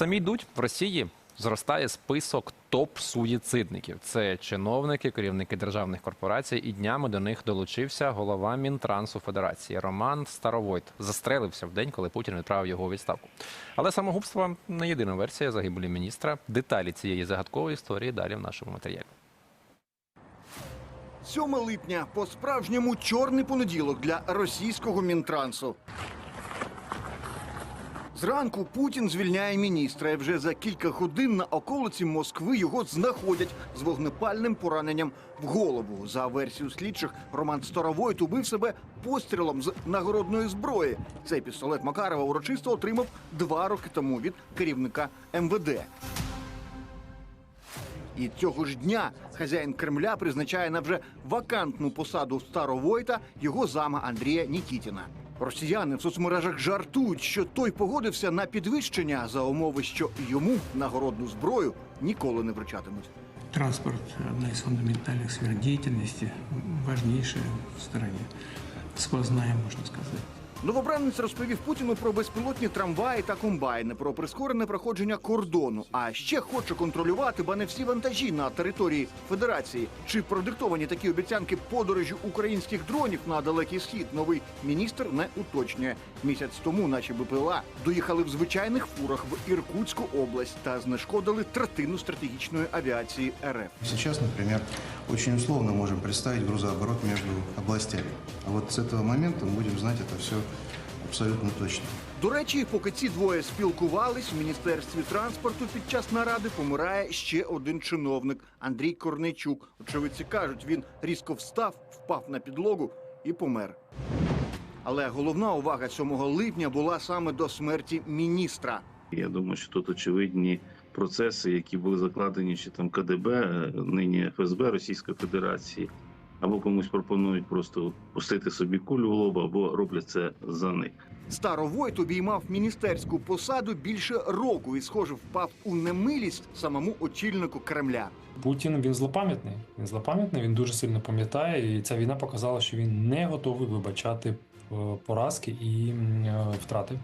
Самі йдуть в Росії. Зростає список топ-суїцидників. Це чиновники, керівники державних корпорацій, і днями до них долучився голова Мінтрансу Федерації Роман Старовойт. Застрелився в день, коли Путін відправив його у відставку. Але самогубство не єдина версія загибелі міністра. Деталі цієї загадкової історії далі в нашому матеріалі. 7 липня по справжньому чорний понеділок для російського мінтрансу. Зранку Путін звільняє міністра. і Вже за кілька годин на околиці Москви його знаходять з вогнепальним пораненням в голову. За версією слідчих, Роман Старовойт убив себе пострілом з нагородної зброї. Цей пістолет Макарова урочисто отримав два роки тому від керівника МВД. І цього ж дня хазяїн Кремля призначає на вже вакантну посаду Старовойта його зама Андрія Нікітіна. Росіяни в соцмережах жартують, що той погодився на підвищення за умови, що йому нагородну зброю ніколи не вручатимуть. Транспорт – одна із фундаментальних сфер діяльності, важнейшая в стороні. Сквозна, можна сказать. Новобранець розповів Путіну про безпілотні трамваї та комбайни, про прискорене проходження кордону. А ще хоче контролювати, ба не всі вантажі на території Федерації. Чи продиктовані такі обіцянки подорожі українських дронів на далекий схід? Новий міністр не уточнює. Місяць тому наші БПЛА доїхали в звичайних фурах в Іркутську область та знешкодили третину стратегічної авіації РФ. Сейчас, например, очень условно можем представить грузооборот между областями. А вот с этого момента мы будем знать это все абсолютно точно. До речі, поки ці двоє спілкувались в міністерстві транспорту під час наради помирає ще один чиновник Андрій Корнейчук. Очевидці кажуть, він різко встав, впав на підлогу і помер. Але головна увага 7 липня була саме до смерті міністра. Я думаю, що тут очевидні процеси, які були закладені чи там КДБ, е, нині ФСБ Російської Федерації, або комусь пропонують просто пустити собі кулю в лоб, або роблять це за них. Старовойт обіймав міністерську посаду більше року і, схоже, впав у немилість самому очільнику Кремля. Путін він злопам'ятний. Він злопам'ятний, він дуже сильно пам'ятає, і ця війна показала, що він не готовий вибачати е, поразки і е, втрати.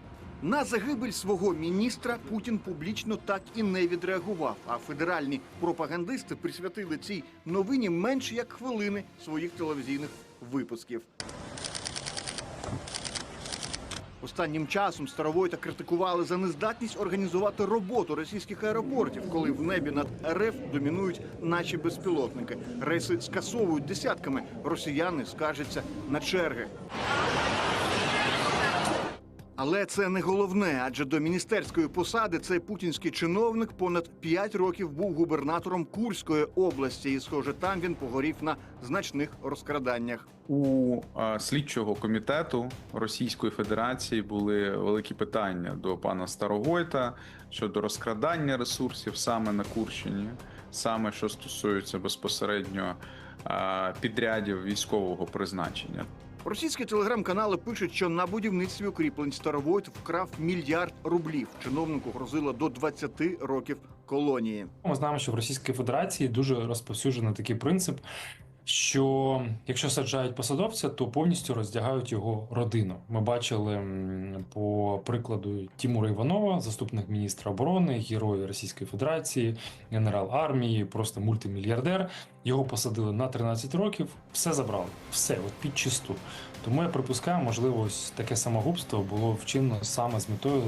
На загибель свого міністра Путін публічно так і не відреагував. А федеральні пропагандисти присвятили цій новині менш як хвилини своїх телевізійних випусків. Останнім часом Старовойта критикували за нездатність організувати роботу російських аеропортів, коли в небі над РФ домінують наші безпілотники. Рейси скасовують десятками. Росіяни скаржаться на черги. Але це не головне, адже до міністерської посади цей путінський чиновник понад 5 років був губернатором Курської області, і схоже, там він погорів на значних розкраданнях. У слідчого комітету Російської Федерації були великі питання до пана Старогойта щодо розкрадання ресурсів саме на Курщині, саме що стосується безпосередньо підрядів військового призначення. Російські телеграм-канали пишуть, що на будівництві укріплень Старовойт вкрав мільярд рублів. Чиновнику грозило до 20 років колонії. Ми знаємо, що в Російській Федерації дуже розповсюджений такий принцип, що якщо саджають посадовця, то повністю роздягають його родину. Ми бачили по прикладу Тімура Іванова, заступник міністра оборони, герой Російської Федерації, генерал армії, просто мультимільярдер. Його посадили на 13 років, все забрали, все от під чисту. Тому я припускаю, можливо, ось таке самогубство було вчинено саме з метою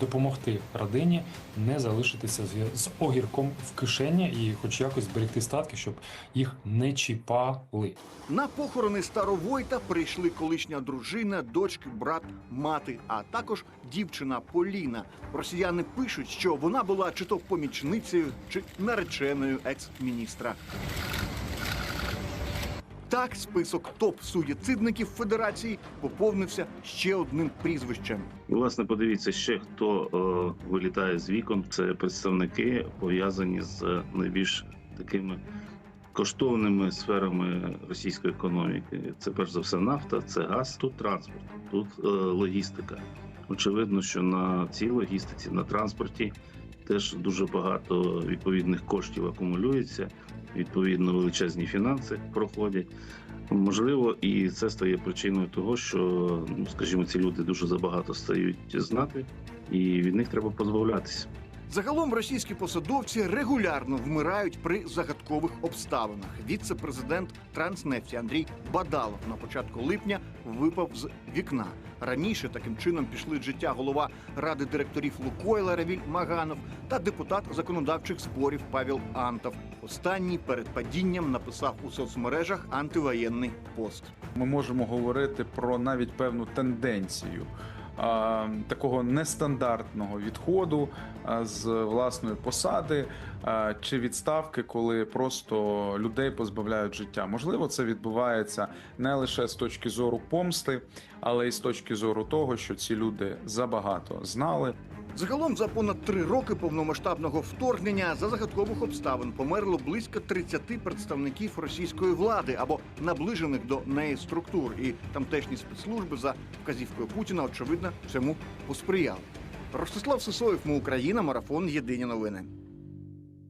допомогти родині не залишитися з- огірком в кишені і, хоч якось зберегти статки, щоб їх не чіпали. На похорони Старовойта прийшли колишня дружина, дочки, брат, мати, а також дівчина Поліна. Росіяни пишуть, що вона була чи то помічницею, чи нареченою екс-міністра. Так, список топ-суїцидників Федерації поповнився ще одним прізвищем. Власне, подивіться ще хто е, вилітає з вікон. Це представники пов'язані з найбільш такими коштовними сферами російської економіки. Це перш за все нафта, це газ, тут транспорт, тут е, логістика. Очевидно, що на цій логістиці, на транспорті теж дуже багато відповідних коштів акумулюється. Відповідно, величезні фінанси проходять. Можливо, і це стає причиною того, що, ну скажімо, ці люди дуже забагато стають знати, і від них треба позбавлятися. Загалом російські посадовці регулярно вмирають при загадкових обставинах. Віце-президент Транснефті Андрій Бадалов на початку липня випав з вікна. Раніше таким чином пішли життя голова ради директорів Лукойла Равіль Маганов та депутат законодавчих зборів Павел Антов. Останній перед падінням написав у соцмережах антивоєнний пост. Ми можемо говорити про навіть певну тенденцію такого нестандартного відходу з власної посади чи відставки, коли просто людей позбавляють життя. Можливо, це відбувається не лише з точки зору помсти, але й з точки зору того, що ці люди забагато знали, Загалом за понад три роки повномасштабного вторгнення за загадкових обставин померло близько 30 представників російської влади або наближених до неї структур. І тамтешні спецслужби за вказівкою Путіна очевидно цьому посприяли. Ростислав Сисоєв, ми Україна, марафон Єдині новини.